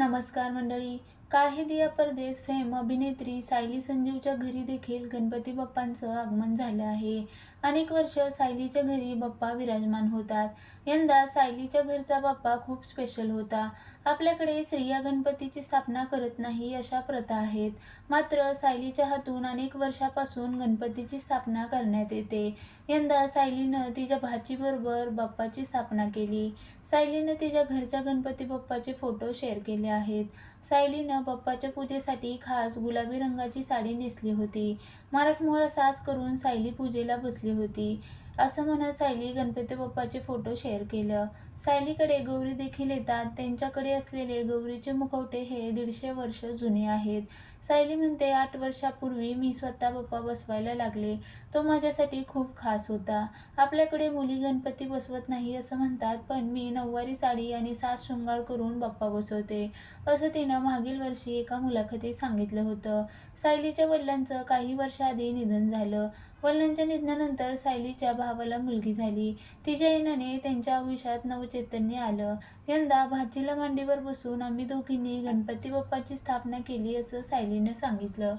नमस्कार मंडळी. काही दिया परदेस? फेम अभिनेत्री सायली संजीवच्या घरी देखील गणपती बाप्पांचं आगमन झालं आहे. अनेक वर्ष सायलीच्या घरी बाप्पा विराजमान होतात. यंदा सायलीच्या घरचा बाप्पा खूप स्पेशल होता. आपल्याकडे स्त्रिया गणपतीची स्थापना करत नाही अशा प्रथा आहेत. मात्र सायलीच्या हातून अनेक वर्षापासून गणपतीची स्थापना करण्यात येते. यंदा सायलीनं तिच्या भाचीबरोबर बाप्पाची स्थापना केली. सायलीनं तिच्या घरच्या गणपती बाप्पाचे फोटो शेअर केले आहेत. सायलीनं बाप्पाच्या पूजेसाठी खास गुलाबी रंगाची साडी नेसली होती. मराठमोळा साज करून सायली पूजेला बसली होती. असं म्हणत सायली गणपती बाप्पाचे फोटो शेअर केलं. सायलीकडे गौरी देखील येतात. त्यांच्याकडे असलेले गौरीचे मुखवटे हे दीडशे वर्ष जुने आहेत. सायली म्हणते आठ वर्षापूर्वी मी स्वतः बाप्पा बसवायला लागले. तो माझ्यासाठी खूप खास होता. आपल्याकडे मुली गणपती बसवत नाही असं म्हणतात पण मी नऊवारी साडी आणि सात शृंगार करून बाप्पा बसवते. असं तिनं मागील वर्षी एका मुलाखतीत सांगितलं होतं. सायलीच्या वडिलांचं काही वर्षाआधी निधन झालं. वडिलांच्या निधनानंतर सायलीच्या भा भावाला मुलगी झाली. तिच्या येण्याने त्यांच्या आयुष्यात नवचैतन्य आलं. यंदा भाचीला मांडीवर बसून आम्ही दोघींनी गणपती बाप्पाची स्थापना केली असं सायलीनं सांगितलं.